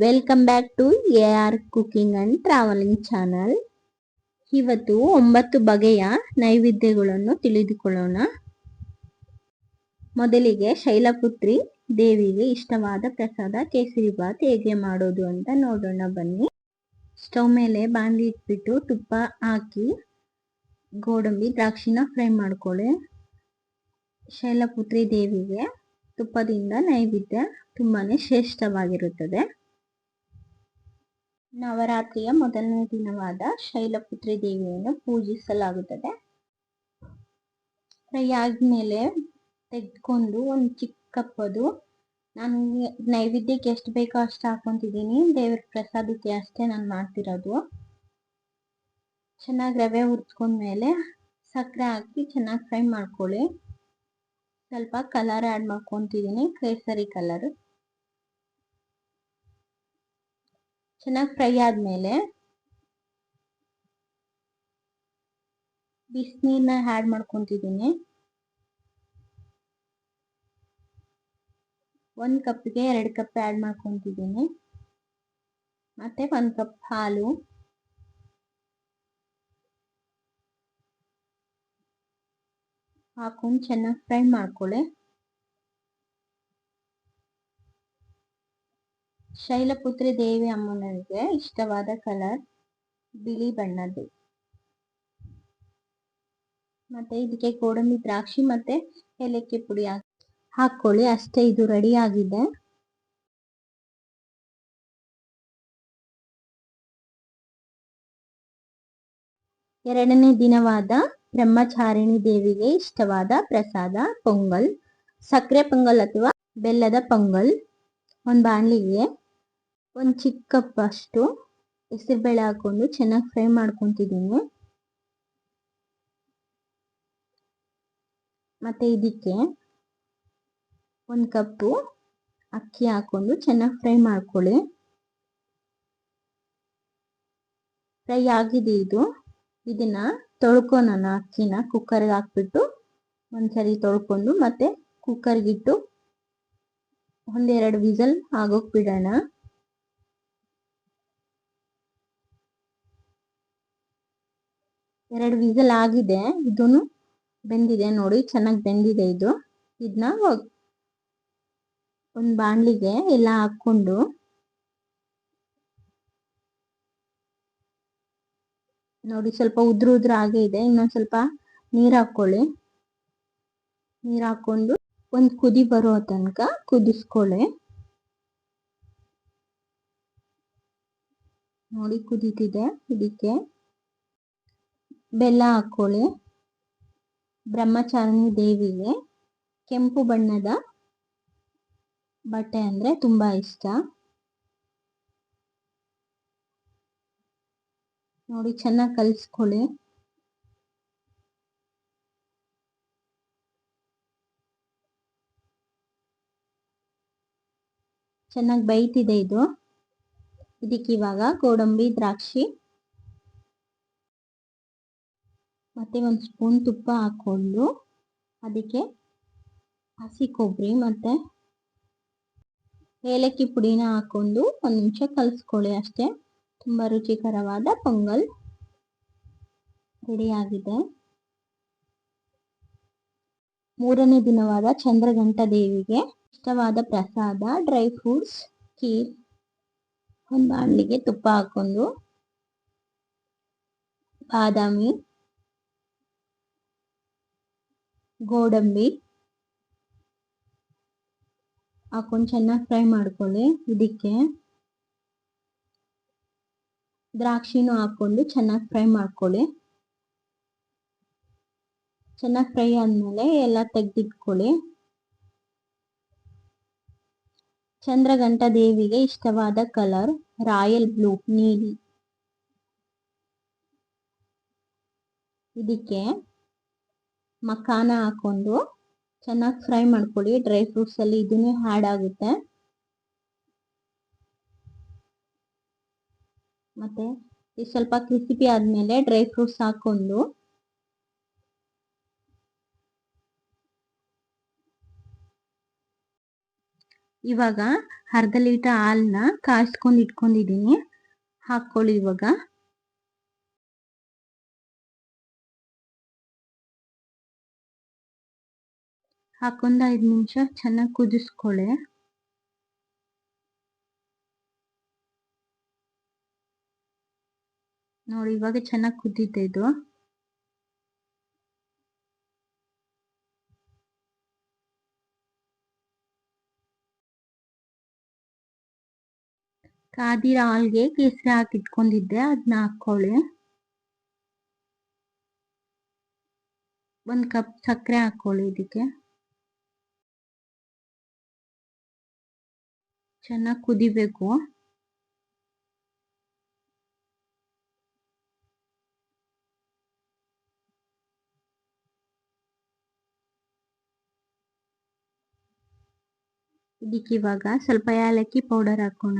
Welcome back to A R cooking and travelling channel ಇವತ್ತು ಒಂಬತ್ತು ಬಗೆಯ ನೈವೇದ್ಯಗಳನ್ನು ತಿಳಿದುಕೊಳ್ಳೋಣ. ಮೊದಲಿಗೆ ಶೈಲಪುತ್ರಿ ದೇವಿಗೆ ಇಷ್ಟವಾದ ಪ್ರಸಾದ ಕೇಸರಿ ಬಾತ್ ಹೇಗೆ ಮಾಡೋದು ಅಂತ ನೋಡೋಣ ಬನ್ನಿ. ಸ್ಟವ್ ಮೇಲೆ ಬಾಂಡಿ ಇಟ್ಬಿಟ್ಟು ತುಪ್ಪ ಹಾಕಿ ಗೋಡಂಬಿ ದ್ರಾಕ್ಷಿನ ಫ್ರೈ ಮಾಡ್ಕೊಳ್ಳಿ. ಶೈಲಪುತ್ರಿ ದೇವಿಗೆ ತುಪ್ಪದಿಂದ ನೈವೇದ್ಯ ತುಂಬಾ ಶ್ರೇಷ್ಠವಾಗಿರುತ್ತದೆ. ನವರಾತ್ರಿಯ ಮೊದಲನೇ ದಿನವಾದ ಶೈಲಪುತ್ರಿ ದೇವಿಯನ್ನು ಪೂಜಿಸಲಾಗುತ್ತದೆ. ಫ್ರೈ ಆದ್ಮೇಲೆ ತೆಗೆದುಕೊಂಡು ಒಂದು ಚಿಕ್ಕಪ್ಪದು ನಾನು ನೈವೇದ್ಯಕ್ಕೆ ಎಷ್ಟು ಬೇಕೋ ಅಷ್ಟು ಹಾಕೊತಿದ್ದೀನಿ ದೇವ್ರ ಪ್ರಸಾದಕ್ಕೆ ಅಷ್ಟೇ ನಾನು ಮಾಡ್ತಿರೋದು. ಚೆನ್ನಾಗಿ ರವೆ ಹುರ್ಸ್ಕೊಂಡ್ಮೇಲೆ ಸಕ್ಕರೆ ಹಾಕಿ ಚೆನ್ನಾಗಿ ಫ್ರೈ ಮಾಡ್ಕೊಳ್ಳಿ. ಸ್ವಲ್ಪ ಕಲರ್ ಆ್ಯಡ್ ಮಾಡ್ಕೊತಿದ್ದೀನಿ, ಕೇಸರಿ ಕಲರ್ ಚೆನ್ನಾಗಿ ಫ್ರೈ ಆದಮೇಲೆ ಬಿಸಿನೀರನ್ನ ಆ್ಯಡ್ ಮಾಡ್ಕೊತಿದ್ದೀನಿ. ಒಂದು ಕಪ್ಗೆ ಎರಡು ಕಪ್ ಆ್ಯಡ್ ಮಾಡ್ಕೊತಿದ್ದೀನಿ. ಮತ್ತು ಒಂದು ಕಪ್ ಹಾಲು. ಹಾಕೊಂಡು ಚೆನ್ನಾಗಿ ಫ್ರೈ ಮಾಡ್ಕೊಳ್ಳಿ ಶೈಲಪುತ್ರಿ ದೇವಿ ಅಮ್ಮನಿಗೆ ಇಷ್ಟವಾದ ಕಲರ್ ಬಿಳಿ ಬಣ್ಣದ್ದು. ಮತ್ತೆ ಇದಕ್ಕೆ ಗೋಡಂಬಿ ದ್ರಾಕ್ಷಿ ಮತ್ತೆ ಏಲಕ್ಕಿ ಪುಡಿ ಹಾಕೊಳ್ಳಿ ಅಷ್ಟೇ ಇದು ರೆಡಿ ಆಗಿದೆ. ಎರಡನೇ ದಿನವಾದ ಬ್ರಹ್ಮಚಾರಿಣಿ ದೇವಿಗೆ ಇಷ್ಟವಾದ ಪ್ರಸಾದ, ಪೊಂಗಲ್. ಸಕ್ಕರೆ ಪೊಂಗಲ್ ಅಥವಾ ಬೆಲ್ಲದ ಪೊಂಗಲ್. ಒಂದು ಬಾಣಲಿಗೆ. ಒಂದು ಚಿಕ್ಕ ಕಪ್ ಅಷ್ಟು ಹೆಸರುಬೇಳೆ ಹಾಕೊಂಡು ಚೆನ್ನಾಗಿ ಫ್ರೈ ಮಾಡ್ಕೊತಿದ್ದೀನಿ. ಮತ್ತೆ ಇದಕ್ಕೆ ಒಂದು ಕಪ್ಪು ಅಕ್ಕಿ ಹಾಕೊಂಡು ಚೆನ್ನಾಗಿ ಫ್ರೈ ಮಾಡ್ಕೊಳ್ಳಿ. ಫ್ರೈ ಆಗಿದೆ ಇದು. ಇದನ್ನ ತೊಳ್ಕೊಳೋಣ ಅಕ್ಕಿನ ಕುಕ್ಕರ್ಗೆ ಹಾಕ್ಬಿಟ್ಟು ಒಂದ್ಸರಿ ತೊಳ್ಕೊಂಡು ಮತ್ತೆ ಕುಕ್ಕರ್ಗಿಟ್ಟು ಒಂದೆರಡು ವಿಸಲ್ ಆಗೋಕ್ ಬಿಡೋಣ. ಎರಡು ವಿಸಲ್ ಆಗಿದೆ. ಇದನ್ನು ಬೆಂದಿದೆ ನೋಡಿ, ಚೆನ್ನಾಗಿ ಬೆಂದಿದೆ ಇದು. ಇದನ್ನ ಒಂದು ಬಾಣಲಿಗೆ ಎಲ್ಲ ಹಾಕೊಂಡು ನೋಡಿ, ಸ್ವಲ್ಪ ಉದ್ರು ಉದ್ರು ಆಗೇ ಇದೆ. ಇನ್ನೊಂದ್ ಸ್ವಲ್ಪ ನೀರ್ ಹಾಕೊಳ್ಳಿ ನೀರ್ ಹಾಕೊಂಡು ಒಂದ್ ಕುದಿ ಬರೋ ತನಕ ಕುದಿಸ್ಕೊಳ್ಳಿ. ನೋಡಿ, ಕುದೀತಿದೆ. ಇದಕ್ಕೆ ಬೆಲ್ಲ ಹಾಕೊಳ್ಳಿ. ಬ್ರಹ್ಮಚಾರಣಿ ದೇವಿಗೆ ಕೆಂಪು ಬಣ್ಣದ ಬಟ್ಟೆ ಅಂದ್ರೆ ತುಂಬಾ ಇಷ್ಟ. ನೋಡಿ, ಚೆನ್ನಾಗಿ ಕಲಿಸ್ಕೊಳ್ಳಿ. ಚೆನ್ನಾಗಿ ಬೈತಿದೆ ಇದು. ಇದಕ್ಕೆ ಇವಾಗ ಗೋಡಂಬಿ, ದ್ರಾಕ್ಷಿ ಮತ್ತೆ ಒಂದು ಸ್ಪೂನ್ ತುಪ್ಪ ಹಾಕ್ಕೊಂಡು ಅದಕ್ಕೆ ಹಸಿ ಕೊಬ್ಬರಿ ಮತ್ತೆ ಏಲಕ್ಕಿ ಪುಡಿನ ಹಾಕ್ಕೊಂಡು ಒಂದು ನಿಮಿಷ ಕಲಿಸ್ಕೊಳ್ಳಿ ಅಷ್ಟೇ. ತುಂಬ ರುಚಿಕರವಾದ ಪೊಂಗಲ್ ರೆಡಿಯಾಗಿದೆ. ಮೂರನೇ ದಿನವಾದ ಚಂದ್ರಘಂಟ ದೇವಿಗೆ ಇಷ್ಟವಾದ ಪ್ರಸಾದ, ಡ್ರೈ ಫ್ರೂಟ್ಸ್ ಕೀರ್ ಒಂದು ಬಾಣಲಿಗೆ ತುಪ್ಪ ಹಾಕ್ಕೊಂಡು ಬಾದಾಮಿ ಗೋಡಂಬಿ. ಹಾಕೊಂಡು ಚೆನ್ನಾಗಿ ಫ್ರೈ ಮಾಡ್ಕೊಳ್ಳಿ ಇದಕ್ಕೆ. ದ್ರಾಕ್ಷಿನೂ ಹಾಕೊಂಡು ಚೆನ್ನಾಗಿ ಫ್ರೈ ಮಾಡ್ಕೊಳ್ಳಿ. ಚೆನ್ನಾಗಿ ಫ್ರೈ ಆದಮೇಲೆ ಎಲ್ಲ ತೆಗೆದಿಟ್ಕೊಳ್ಳಿ. ಚಂದ್ರಗಂಟ ದೇವಿಗೆ ಇಷ್ಟವಾದ ಕಲರ್ ರಾಯಲ್ ಬ್ಲೂ, ನೀಲಿ. ಇದಕ್ಕೆ ಮಖಾನ ಹಾಕೊಂಡು ಚೆನ್ನಾಗಿ ಫ್ರೈ ಮಾಡ್ಕೊಳ್ಳಿ. ಡ್ರೈ ಫ್ರೂಟ್ಸ್ ಅಲ್ಲಿ ಇದನ್ನೇ ಹ್ಯಾಡ್ ಆಗುತ್ತೆ. ಮತ್ತೆ ಇದು ಸ್ವಲ್ಪ ಕ್ರಿಸಿಪಿ ಆದ್ಮೇಲೆ ಡ್ರೈ ಫ್ರೂಟ್ಸ್ ಹಾಕೊಂಡು ಇವಾಗ ಅರ್ಧ ಲೀಟರ್ ಹಾಲನ್ನ ಕಾಯಿಸ್ಕೊಂಡು ಇಟ್ಕೊಂಡಿದ್ದೀನಿ. ಹಾಕ್ಕೊಳ್ಳಿ ಇವಾಗ. ಹಾಕೊಂಡ್ ಐದು ನಿಮಿಷ, ಚೆನ್ನಾಗಿ ಕುದಿಸ್ಕೊಳ್ಳಿ ನೋಡಿ, ಇವಾಗ ಚೆನ್ನಾಗಿ ಕುದ್ದಿದೆ ಇದು. ಕಾದಿರ ಹಾಲ್ಗೆ ಕೇಸರಿ ಹಾಕಿ ಇಟ್ಕೊಂಡಿದ್ದೆ ಅದನ್ನ ಹಾಕೊಳ್ಳಿ ಒಂದು ಕಪ್ ಸಕ್ಕರೆ ಹಾಕೊಳ್ಳಿ ಇದಕ್ಕೆ. ಚೆನ್ನಾಗಿ ಕುದಿಬೇಕು. ಇದಕ್ಕೆ ಇವಾಗ ಸ್ವಲ್ಪ ಏಲಕ್ಕಿ ಪೌಡರ್ ಹಾಕೋಣ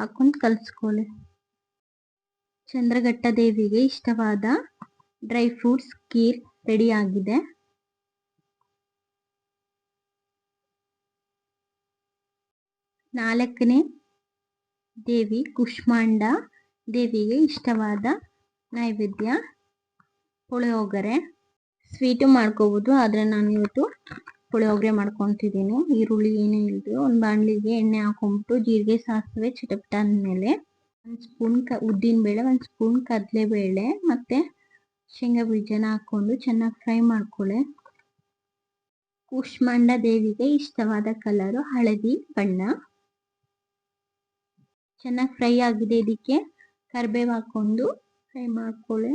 ಹಾಕೊಂಡು ಕಲಿಸ್ಕೊಳ್ಳಿ ಚಂದ್ರಘಟ್ಟ ದೇವಿಗೆ ಇಷ್ಟವಾದ ಡ್ರೈ ಫ್ರೂಟ್ಸ್ ಕೀರ್ ರೆಡಿ ಆಗಿದೆ. ನಾಲ್ಕನೇ ದೇವಿ ಕುಷ್ಮಾಂಡ ದೇವಿಗೆ ಇಷ್ಟವಾದ ನೈವೇದ್ಯ ಪುಳಿಯೋಗರೆ. ಸ್ವೀಟು ಮಾಡ್ಕೋಬೋದು, ಆದರೆ ನಾನು ಇವತ್ತು ಪುಳಿಯೋಗರೆ ಮಾಡ್ಕೊತಿದ್ದೀನಿ. ಈರುಳ್ಳಿ ಏನೇ ಇಲ್ಲದೆ ಒಂದು ಬಾಣಲಿಗೆ ಎಣ್ಣೆ ಹಾಕೊಂಡ್ಬಿಟ್ಟು ಜೀರಿಗೆ, ಸಾಸಿವೆ, ಚಿಟಪಟ ಅಂದಮೇಲೆ ಒಂದು ಸ್ಪೂನ್ ಕ, ಉದ್ದಿನ ಬೇಳೆ, ಒಂದು ಸ್ಪೂನ್ ಕಡಲೆಬೇಳೆ ಮತ್ತು ಶೇಂಗಾ ಬೀಜನ ಹಾಕ್ಕೊಂಡು ಚೆನ್ನಾಗಿ ಫ್ರೈ ಮಾಡ್ಕೊಳ್ಳಿ ಕುಷ್ಮಾಂಡ ದೇವಿಗೆ ಇಷ್ಟವಾದ ಕಲರು ಹಳದಿ ಬಣ್ಣ. ಚೆನ್ನಾಗಿ ಫ್ರೈ ಆಗಿದೆ ಇದಕ್ಕೆ. ಕರಿಬೇವು ಹಾಕ್ಕೊಂಡು ಫ್ರೈ ಮಾಡ್ಕೊಳ್ಳಿ.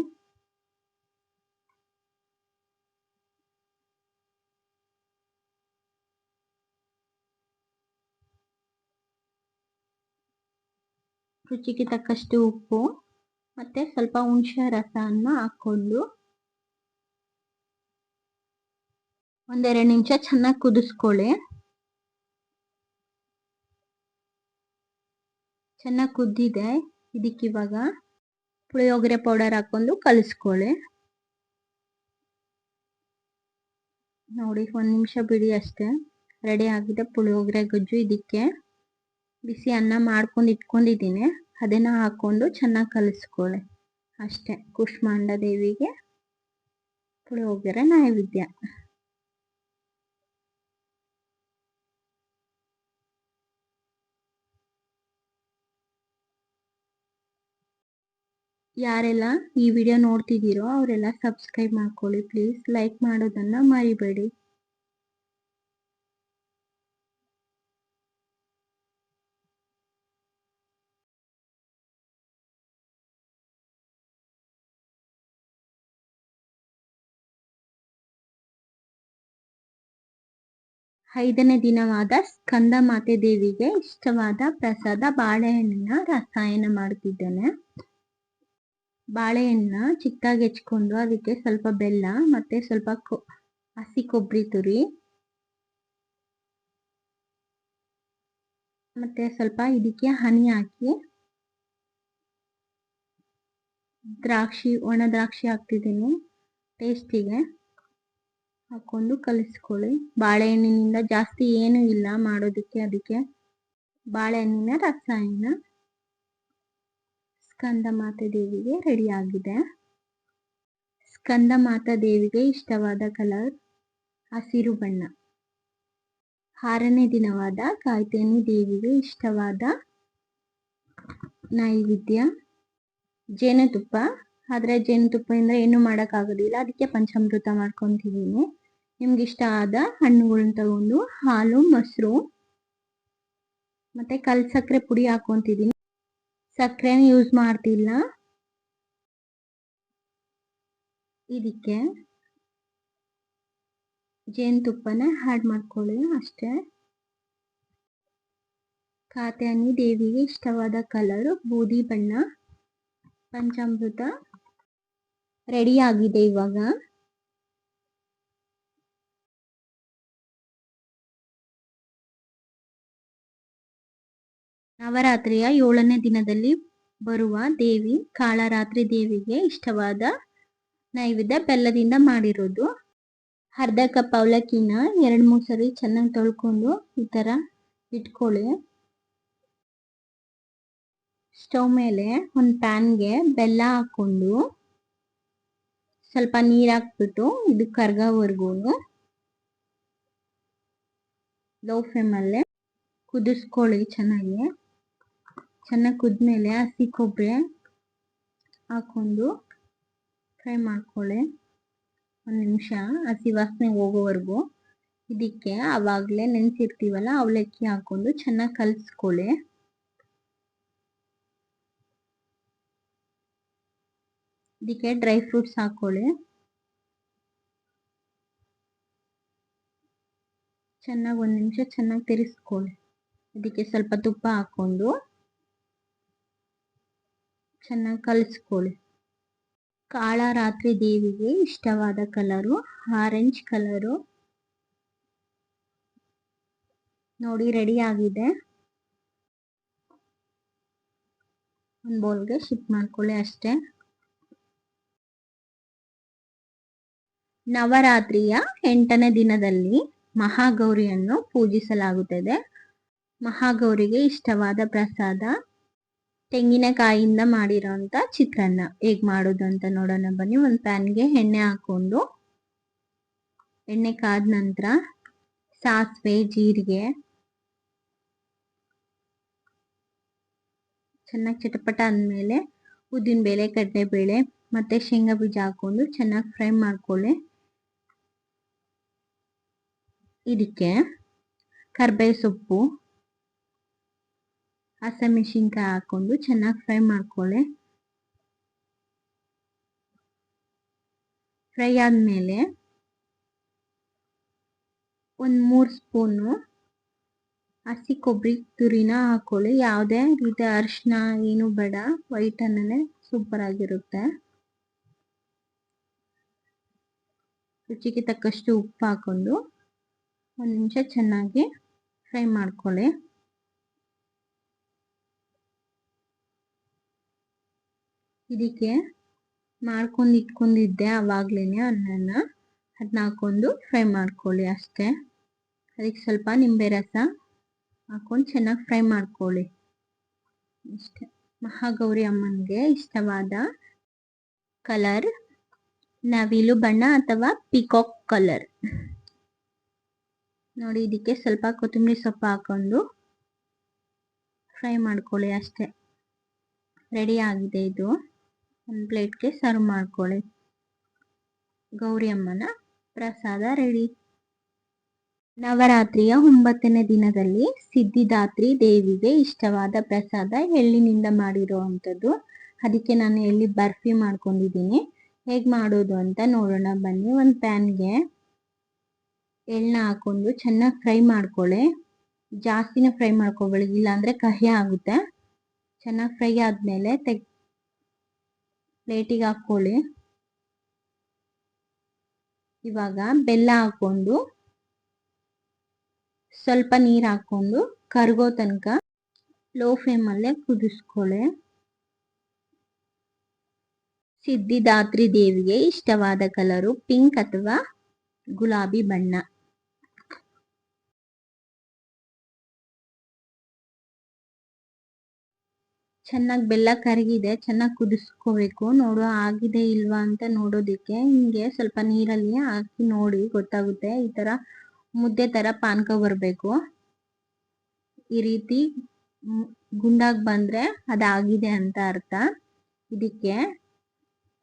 ರುಚಿಗೆ ತಕ್ಕಷ್ಟು ಉಪ್ಪು ಮತ್ತು ಸ್ವಲ್ಪ ಹುಣಸೆ ರಸವನ್ನು ಹಾಕ್ಕೊಂಡು ಒಂದೆರಡು ನಿಮಿಷ ಚೆನ್ನಾಗಿ ಕುದಿಸ್ಕೊಳ್ಳಿ. ಚೆನ್ನಾಗಿ ಕುದ್ದಿದೆ. ಇದಕ್ಕಿವಾಗ ಪುಳಿಯೋಗರೆ ಪೌಡರ್ ಹಾಕೊಂಡು ಕಲಿಸ್ಕೊಳ್ಳಿ. ನೋಡಿ, ಒಂದು ನಿಮಿಷ ಬಿಡಿ ಅಷ್ಟೇ. ರೆಡಿ ಆಗಿದೆ ಪುಳಿಯೋಗರೆ ಗೊಜ್ಜು ಇದಕ್ಕೆ. ಬಿಸಿ ಅನ್ನ ಮಾಡ್ಕೊಂಡು ಇಟ್ಕೊಂಡಿದ್ದೀನಿ. ಅದನ್ನು ಹಾಕ್ಕೊಂಡು ಚೆನ್ನಾಗಿ ಕಲಿಸ್ಕೊಳ್ಳಿ. ಅಷ್ಟೇ. ಕುಷ್ಮಾಂಡ ದೇವಿಗೆ ಪುಳಿಯೋಗರೆ ನೈವೇದ್ಯ. ಯಾರೆಲ್ಲ ಈ ವಿಡಿಯೋ ನೋಡ್ತಿದ್ದೀರೋ ಅವರೆಲ್ಲ ಸಬ್ಸ್ಕ್ರೈಬ್ ಮಾಡ್ಕೊಳ್ಳಿ ಪ್ಲೀಸ್ ಲೈಕ್ ಮಾಡೋದನ್ನು ಮರಿಬೇಡಿ. ಐದನೇ ದಿನವಾದ ಸ್ಕಂದ ಮಾತೆ ದೇವಿಗೆ ಇಷ್ಟವಾದ ಪ್ರಸಾದ ಬಾಳೆಹಣ್ಣಿನ ರಸಾಯನ ಮಾಡ್ತಿದ್ದೇನೆ. ಬಾಳೆಹಣ್ಣ ಚಿಕ್ಕದಾಗಿ ಹೆಚ್ಕೊಂಡು ಅದಕ್ಕೆ ಸ್ವಲ್ಪ ಬೆಲ್ಲ ಮತ್ತೆ ಸ್ವಲ್ಪ ಹಸಿ ಕೊಬ್ಬರಿ ತುರಿ ಮತ್ತೆ ಸ್ವಲ್ಪ ಇದಕ್ಕೆ ಹನಿ ಹಾಕಿ ದ್ರಾಕ್ಷಿ, ಒಣ ದ್ರಾಕ್ಷಿ ಹಾಕ್ತಿದ್ದೀನಿ ಟೇಸ್ಟಿಗೆ. ಹಾಕೊಂಡು ಕಲಿಸ್ಕೊಳ್ಳಿ. ಬಾಳೆಹಣ್ಣಿನಿಂದ ಜಾಸ್ತಿ ಏನು ಇಲ್ಲ ಮಾಡೋದಕ್ಕೆ, ಅದಕ್ಕೆ ಬಾಳೆಹಣ್ಣಿನ ರಸಾಯನ. ಸ್ಕಂದ ಮಾತಾ ದೇವಿಗೆ ರೆಡಿ ಆಗಿದೆ. ಸ್ಕಂದ ಮಾತಾ ದೇವಿಗೆ ಇಷ್ಟವಾದ ಕಲರ್ ಹಸಿರು ಬಣ್ಣ. ಆರನೇ ದಿನವಾದ ಕಾಯ್ತೇನಿ ದೇವಿಗೆ ಇಷ್ಟವಾದ ನೈವೇದ್ಯ. ಜೇನುತುಪ್ಪ. ಆದರೆ ಜೇನುತುಪ್ಪದಿಂದ ಏನು ಮಾಡೋಕ್ಕಾಗೋದಿಲ್ಲ ಅದಕ್ಕೆ ಪಂಚಾಮೃತ ಮಾಡ್ಕೊತಿದ್ದೀನಿ ನಿಮ್ಗೆ ಇಷ್ಟ ಆದ ಹಣ್ಣುಗಳನ್ನ ತಗೊಂಡು ಹಾಲು, ಮೊಸರು, ಮತ್ತೆ ಕಲ್ ಸಕ್ಕರೆ ಪುಡಿ ಹಾಕೊಂತಿದ್ದೀನಿ ಸಕ್ಕರೆನ ಯೂಸ್ ಮಾಡ್ತಿಲ್ಲ. ಇದಕ್ಕೆ ಜೇನುತುಪ್ಪನ ಆ್ಯಡ್ ಮಾಡ್ಕೊಳ್ಳಿ ಅಷ್ಟೇ. ಕಾತ್ಯಾನಿ ದೇವಿಗೆ ಇಷ್ಟವಾದ ಕಲರು ಬೂದಿ ಬಣ್ಣ, ಪಂಚಾಮೃತ ರೆಡಿ ಆಗಿದೆ ಇವಾಗ. ನವರಾತ್ರಿಯ ಏಳನೇ ದಿನದಲ್ಲಿ ಬರುವ ದೇವಿ ಕಾಳರಾತ್ರಿ ದೇವಿಗೆ ಇಷ್ಟವಾದ ನೈವೇದ್ಯ ಬೆಲ್ಲದಿಂದ ಮಾಡಿರೋದು. ಅರ್ಧ ಕಪ್ ಅವಲಕ್ಕಿನ ಎರಡು ಮೂರು ಸರಿ ಚೆನ್ನಾಗಿ ತೊಳ್ಕೊಂಡು ಈ ಥರ ಇಟ್ಕೊಳ್ಳಿ. ಸ್ಟವ್ ಮೇಲೆ ಒಂದು ಪ್ಯಾನ್ಗೆ ಬೆಲ್ಲ ಹಾಕ್ಕೊಂಡು ಸ್ವಲ್ಪ ನೀರು ಹಾಕ್ಬಿಟ್ಟು ಇದು ಕರ್ಗೋವರೆಗೂ ಲೋ ಫ್ಲೇಮಲ್ಲೇ ಕುದಿಸ್ಕೊಳ್ಳಿ ಚೆನ್ನಾಗಿ. ಚೆನ್ನಾಗಿ ಕುದ್ಮೇಲೆ ಹಸಿ ಕೊಬ್ಬರಿ ಹಾಕೊಂಡು ಫ್ರೈ ಮಾಡ್ಕೊಳ್ಳಿ. ಒಂದು ನಿಮಿಷ, ಹಸಿ ವಾಸನೆ ಹೋಗೋವರೆಗೂ. ಇದಕ್ಕೆ ಆವಾಗಲೇ ನೆನೆಸಿರ್ತೀವಲ್ಲ, ಅವಲಕ್ಕಿ ಹಾಕೊಂಡು ಚೆನ್ನಾಗಿ ಕಲಿಸ್ಕೊಳ್ಳಿ. ಇದಕ್ಕೆ ಡ್ರೈ ಫ್ರೂಟ್ಸ್ ಹಾಕೊಳ್ಳಿ ಚೆನ್ನಾಗಿ ಒಂದು ನಿಮಿಷ ಚೆನ್ನಾಗಿ ತಿರ್ಸ್ಕೊಳ್ಳಿ. ಇದಕ್ಕೆ ಸ್ವಲ್ಪ ತುಪ್ಪ ಹಾಕ್ಕೊಂಡು ಚೆನ್ನಾಗಿ ಕಲಿಸ್ಕೊಳ್ಳಿ ಕಾಳ ರಾತ್ರಿ ದೇವಿಗೆ ಇಷ್ಟವಾದ ಕಲರು ಆರೆಂಜ್ ಕಲರು. ನೋಡಿ ರೆಡಿ ಆಗಿದೆ. ಒಂದು ಬೌಲ್ಗೆ ಶಿಫ್ಟ್ ಮಾಡ್ಕೊಳ್ಳಿ ಅಷ್ಟೇ. ನವರಾತ್ರಿಯ ಎಂಟನೇ ದಿನದಲ್ಲಿ ಮಹಾಗೌರಿಯನ್ನು ಪೂಜಿಸಲಾಗುತ್ತದೆ. ಮಹಾಗೌರಿಗೆ ಇಷ್ಟವಾದ ಪ್ರಸಾದ ತೆಂಗಿನಕಾಯಿಯಿಂದ ಮಾಡಿರೋಂಥ ಚಿತ್ರಾನ್ನ. ಹೇಗೆ ಮಾಡೋದು ಅಂತ ನೋಡೋಣ ಬನ್ನಿ. ಒಂದು ಪ್ಯಾನ್ಗೆ ಎಣ್ಣೆ ಹಾಕೊಂಡು ಎಣ್ಣೆ ಕಾದ ನಂತರ ಸಾಸಿವೆ, ಜೀರಿಗೆ, ಚೆನ್ನಾಗಿ ಚಟಪಟ ಅಂದಮೇಲೆ ಉದ್ದಿನಬೇಳೆ ಕಡಲೆಬೇಳೆ ಮತ್ತು ಶೇಂಗಾ ಬೀಜ ಹಾಕೊಂಡು ಚೆನ್ನಾಗಿ ಫ್ರೈ ಮಾಡ್ಕೊಳ್ಳಿ. ಇದಕ್ಕೆ ಕರ್ಬೇವು ಸೊಪ್ಪು ಹಸಿಮೆಣಸಿನ್ಕಾಯಿ ಹಾಕೊಂಡು ಚೆನ್ನಾಗಿ ಫ್ರೈ ಮಾಡ್ಕೊಳ್ಳಿ ಫ್ರೈ ಆದಮೇಲೆ ಒಂದು ಮೂರು ಸ್ಪೂನು ಹಸಿ ಕೊಬ್ಬರಿ ತುರಿನ ಹಾಕೊಳ್ಳಿ ಯಾವುದೇ ರೀತಿ ಅರಿಶಿನ ಏನು ಬೇಡ ವೈಟ್ ಅನ್ನೇ ಸೂಪರ್ ಆಗಿರುತ್ತೆ ರುಚಿಗೆ ತಕ್ಕಷ್ಟು ಉಪ್ಪು ಹಾಕೊಂಡು ಒಂದು ನಿಮಿಷ ಚೆನ್ನಾಗಿ ಫ್ರೈ ಮಾಡ್ಕೊಳ್ಳಿ ಇದಕ್ಕೆ ಮಾಡ್ಕೊಂಡು ಇಟ್ಕೊಂಡಿದ್ದೆ ಆವಾಗ್ಲೇ ಅನ್ನನ. ಅದನ್ನ ಹಾಕೊಂಡು ಫ್ರೈ ಮಾಡ್ಕೊಳ್ಳಿ ಅಷ್ಟೇ. ಅದಕ್ಕೆ ಸ್ವಲ್ಪ ನಿಂಬೆ ರಸ ಹಾಕೊಂಡು ಚೆನ್ನಾಗಿ ಫ್ರೈ ಮಾಡ್ಕೊಳ್ಳಿ. ಅಷ್ಟೇ. ಮಹಾಗೌರಿ ಅಮ್ಮನಿಗೆ ಇಷ್ಟವಾದ ಕಲರ್ ನವಿಲು ಬಣ್ಣ ಅಥವಾ ಪಿಕಾಕ್ ಕಲರ್ ನೋಡಿ, ಇದಕ್ಕೆ ಸ್ವಲ್ಪ ಕೊತ್ತಂಬರಿ ಸೊಪ್ಪು ಹಾಕೊಂಡು ಫ್ರೈ ಮಾಡ್ಕೊಳ್ಳಿ ಅಷ್ಟೇ. ರೆಡಿ ಆಗಿದೆ ಇದು. ಒಂದು ಪ್ಲೇಟ್ಗೆ ಸರ್ವ್ ಮಾಡ್ಕೊಳ್ಳಿ ಗೌರಿ ಅಮ್ಮನ ಪ್ರಸಾದ ರೆಡಿ ನವರಾತ್ರಿಯ ಒಂಬತ್ತನೇ ದಿನದಲ್ಲಿ ಸಿದ್ಧಿದಾತ್ರಿ ದೇವಿಗೆ ಇಷ್ಟವಾದ ಪ್ರಸಾದ ಎಳ್ಳಿನಿಂದ ಮಾಡಿರುವಂಥದ್ದು. ಅದಕ್ಕೆ ನಾನು ಎಳ್ಳಿ ಬರ್ಫಿ ಮಾಡ್ಕೊಂಡಿದ್ದೀನಿ. ಹೇಗೆ ಮಾಡೋದು ಅಂತ ನೋಡೋಣ. ಬನ್ನಿ ಒಂದು ಪ್ಯಾನ್ಗೆ ಎಳ್ಳನ್ನ ಹಾಕೊಂಡು ಚೆನ್ನಾಗಿ ಫ್ರೈ ಮಾಡ್ಕೊಳ್ಳಿ ಜಾಸ್ತಿನೇ ಫ್ರೈ ಮಾಡ್ಕೊಬೇಡಿ. ಇಲ್ಲಾಂದರೆ ಕಹಿ ಆಗುತ್ತೆ. ಚೆನ್ನಾಗಿ ಫ್ರೈ ಆದಮೇಲೆ ತೆಗ್ ಪ್ಲೇಟಿಗೆ ಹಾಕ್ಕೊಳ್ಳಿ. ಇವಾಗ ಬೆಲ್ಲ ಹಾಕ್ಕೊಂಡು ಸ್ವಲ್ಪ ನೀರು ಹಾಕ್ಕೊಂಡು ಕರ್ಗೋ ತನಕ ಲೋ ಫ್ಲೇಮಲ್ಲೇ ಕುದಿಸ್ಕೊಳ್ಳಿ. ಸಿದ್ಧಿದಾತ್ರಿ ದೇವಿಗೆ ಇಷ್ಟವಾದ ಕಲರು ಪಿಂಕ್ ಅಥವಾ ಗುಲಾಬಿ ಬಣ್ಣ. ಚೆನ್ನಾಗಿ ಬೆಲ್ಲ ಕರಗಿದೆ, ಚೆನ್ನಾಗಿ ಕುದಿಸ್ಕೋಬೇಕು. ನೋಡು, ಆಗಿದೆ ಇಲ್ವಾ ಅಂತ ನೋಡೋದಕ್ಕೆ ಹಿಂಗೆ ಸ್ವಲ್ಪ ನೀರಲ್ಲಿ ಹಾಕಿ ನೋಡಿ ಗೊತ್ತಾಗುತ್ತೆ. ಈ ತರ ಮುದ್ದೆ ತರ ಪಾನಕ ಬರಬೇಕು. ಈ ರೀತಿ ಗುಂಡಾಗಿ ಬಂದ್ರೆ ಅದಾಗಿದೆ ಅಂತ ಅರ್ಥ. ಇದಕ್ಕೆ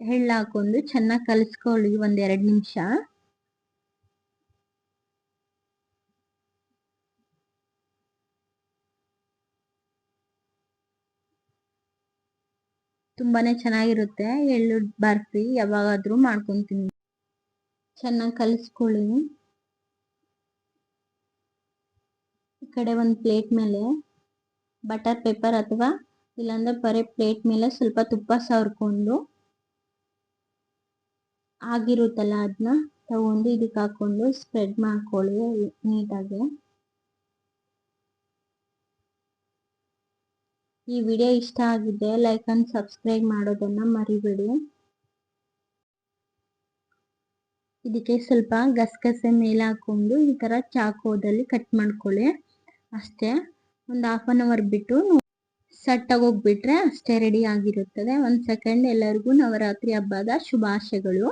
ಎಳ್ಳು ಹಾಕೊಂಡು ಚೆನ್ನಾಗಿ ಕಲಿಸ್ಕೊಳ್ಳಿ ಒಂದೆರಡು ನಿಮಿಷ. ತುಂಬಾನೇ ಚೆನ್ನಾಗಿರುತ್ತೆ. ಎಳ್ಳು ಬರ್ಫಿ ಯಾವಾಗಾದ್ರೂ ಮಾಡ್ಕೊಂತೀನಿ. ಚೆನ್ನಾಗಿ ಕಲಿಸ್ಕೊಳ್ಳಿ. ಈ ಕಡೆ ಒಂದು ಪ್ಲೇಟ್ ಮೇಲೆ ಬಟರ್ ಪೇಪರ್ ಅಥವಾ ಇಲ್ಲಾಂದ್ರೆ ಬರೀ ಪ್ಲೇಟ್ ಮೇಲೆ ಸ್ವಲ್ಪ ತುಪ್ಪ ಸವರ್ಕೊಂಡು ಆಗಿರುತ್ತಲ್ಲ ಅದನ್ನ ತಗೊಂಡು ಇದಕ್ಕೆ ಹಾಕೊಂಡು ಸ್ಪ್ರೆಡ್ ಮಾಡ್ಕೊಳ್ಳಿ ನೀಟಾಗಿ. ಈ ವಿಡಿಯೋ ಇಷ್ಟ ಆಗಿದೆ ಲೈಕ್ ಅಂಡ್ ಸಬ್ಸ್ಕ್ರೈಬ್ ಮಾಡೋದನ್ನ ಮರಿಬೇಡಿ. ಇದಕ್ಕೆ ಸ್ವಲ್ಪ ಗಸಗಸೆ ಮೇಲೆ ಹಾಕೊಂಡು ಈ ಥರ ಚಾಕೋದಲ್ಲಿ ಕಟ್ ಮಾಡ್ಕೊಳ್ಳಿ. ಅಷ್ಟೇ, ಒಂದು ಹಾಫ್ ಆನ್ ಅವರ್ ಬಿಟ್ಟು ಸಟ್ಟಾಗಿ ಹೋಗ್ಬಿಟ್ರೆ ಅಷ್ಟೇ ರೆಡಿ ಆಗಿರುತ್ತದೆ. ಒಂದು ಸೆಕೆಂಡ್ ಎಲ್ಲರಿಗೂ ನವರಾತ್ರಿ ಹಬ್ಬದ ಶುಭಾಶಯಗಳು.